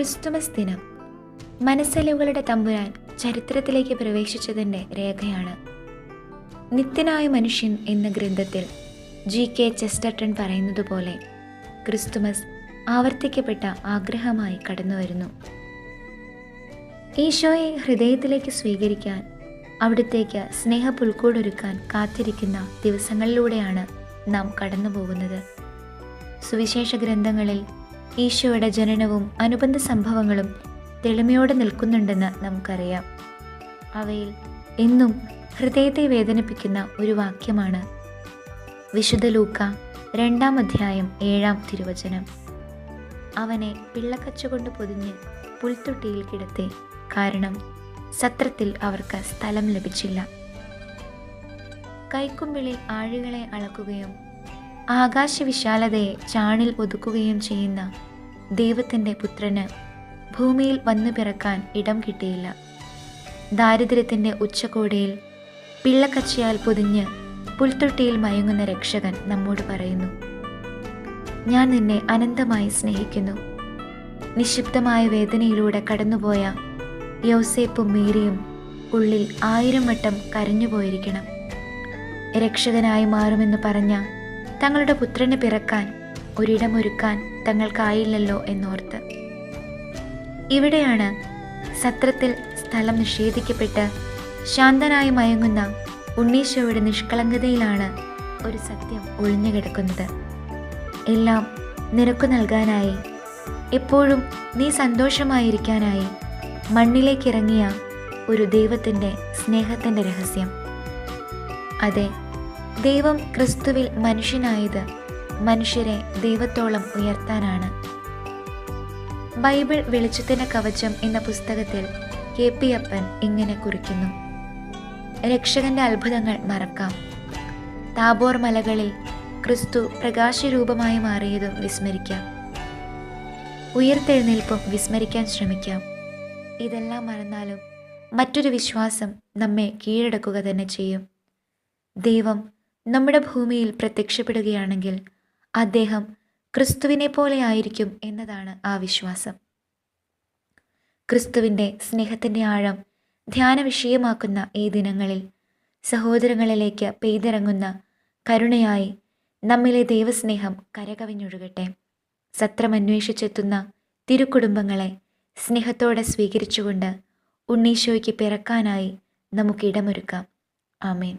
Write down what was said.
Christmas ദിനം മനസ്സലുകളുടെ തമ്പുരാൻ ചരിത്രത്തിലേക്ക് പ്രവേശിച്ചതിന്റെ രേഖയാണ്. നിത്യനായ മനുഷ്യൻ എന്ന ഗ്രന്ഥത്തിൽ ജി കെ ചെസ്റ്റർട്ടൺ പറയുന്നതുപോലെ ക്രിസ്തുമസ് ആവർത്തിക്കപ്പെട്ട ആഗ്രഹമായി കടന്നുവരുന്നു. ഈശോയെ ഹൃദയത്തിലേക്ക് സ്വീകരിക്കാൻ അവിടത്തേക്ക് സ്നേഹ പുൽക്കൂടൊരുക്കാൻ കാത്തിരിക്കുന്ന ദിവസങ്ങളിലൂടെയാണ് നാം കടന്നു പോകുന്നത് സുവിശേഷ ഗ്രന്ഥങ്ങളിൽ ഈശോയുടെ ജനനവും അനുബന്ധ സംഭവങ്ങളും തെളിമയോടെ നിൽക്കുന്നുണ്ടെന്ന് നമുക്കറിയാം. അവയിൽ എന്നും ഹൃദയത്തെ വേദനിപ്പിക്കുന്ന ഒരു വാക്യമാണ്. വിശുദ്ധ ലൂക്ക രണ്ടാം അധ്യായം ഏഴാം തിരുവചനം. അവനെ പിള്ളക്കച്ച കൊണ്ട് പൊതിഞ്ഞ് പുൽത്തൊട്ടിയിൽ കിടത്തി. കാരണം സത്രത്തിൽ അവർക്ക് സ്ഥലം ലഭിച്ചില്ല. കൈക്കുമ്പിളിൽ ആഴുകളെ അളക്കുകയും ആകാശവിശാലതയെ ചാണിൽ ഒതുക്കുകയും ചെയ്യുന്ന ദൈവത്തിന്റെ പുത്രന് ഭൂമിയിൽ വന്നു പിറക്കാൻ ഇടം കിട്ടിയില്ല. ദാരിദ്ര്യത്തിന്റെ ഉച്ചകോടിയിൽ പിള്ളക്കച്ചയാൽ പൊതിഞ്ഞ് പുൽത്തൊട്ടിയിൽ മയങ്ങുന്ന രക്ഷകൻ നമ്മോട് പറയുന്നു ഞാൻ നിന്നെ അനന്തമായി സ്നേഹിക്കുന്നു. നിശബ്ദമായ വേദനയിലൂടെ കടന്നുപോയ യോസേപ്പും മീരിയും ഉള്ളിൽ ആയിരം വട്ടം കരഞ്ഞുപോയിരിക്കണം. രക്ഷകനായി മാറുമെന്ന് പറഞ്ഞ തങ്ങളുടെ പുത്രന് പിറക്കാൻ ഒരിടമൊരുക്കാൻ തങ്ങൾക്കായില്ലല്ലോ എന്നോർത്ത്. ഇവിടെയാണ് സത്രത്തിൽ സ്ഥലം നിഷേധിക്കപ്പെട്ട് ശാന്തനായി മയങ്ങുന്ന ഉണ്ണീശോയുടെ നിഷ്കളങ്കതയിലാണ് ഒരു സത്യം ഒളിഞ്ഞുകിടക്കുന്നത് എല്ലാം നിരക്കു നൽകാനായി എപ്പോഴും നീ സന്തോഷമായിരിക്കാനായി മണ്ണിലേക്കിറങ്ങിയ ഒരു ദൈവത്തിന്റെ സ്നേഹത്തിന്റെ രഹസ്യം. അതെ ദൈവം ക്രിസ്തുവിൽ മനുഷ്യനായത് മനുഷ്യരെ ദൈവത്തോളം ഉയർത്താനാണ്. ബൈബിൾ വെളിച്ചത്തിന് കവചം എന്ന പുസ്തകത്തിൽ കെ പി അപ്പൻ ഇങ്ങനെ കുറിക്കുന്നു. രക്ഷകന്റെ അത്ഭുതങ്ങൾ മറക്കാം. താബോർ മലകളിൽ ക്രിസ്തു പ്രകാശരൂപമായി മാറിയതും വിസ്മരിക്കാം. ഉയർത്തെഴുന്നേൽപ്പും വിസ്മരിക്കാൻ ശ്രമിക്കാം. ഇതെല്ലാം മറന്നാലും മറ്റൊരു വിശ്വാസം നമ്മെ കീഴടക്കുക തന്നെ ചെയ്യും. ദൈവം നമ്മുടെ ഭൂമിയിൽ പ്രത്യക്ഷപ്പെടുകയാണെങ്കിൽ അദ്ദേഹം ക്രിസ്തുവിനെ പോലെ ആയിരിക്കും എന്നതാണ് ആ വിശ്വാസം. ക്രിസ്തുവിന്റെ സ്നേഹത്തിന്റെ ആഴം ധ്യാന വിഷയമാക്കുന്ന ഈ ദിനങ്ങളിൽ സഹോദരങ്ങളിലേക്ക് പെയ്തിറങ്ങുന്ന കരുണയായി നമ്മിലെ ദൈവസ്നേഹം കരകവിഞ്ഞൊഴുകട്ടെ. സത്രമന്വേഷിച്ചെത്തുന്ന തിരുക്കുടുംബങ്ങളെ സ്നേഹത്തോടെ സ്വീകരിച്ചുകൊണ്ട് ഉണ്ണീശോയ്ക്ക് പിറക്കാനായി നമുക്കിടമൊരുക്കാം. ആമേൻ.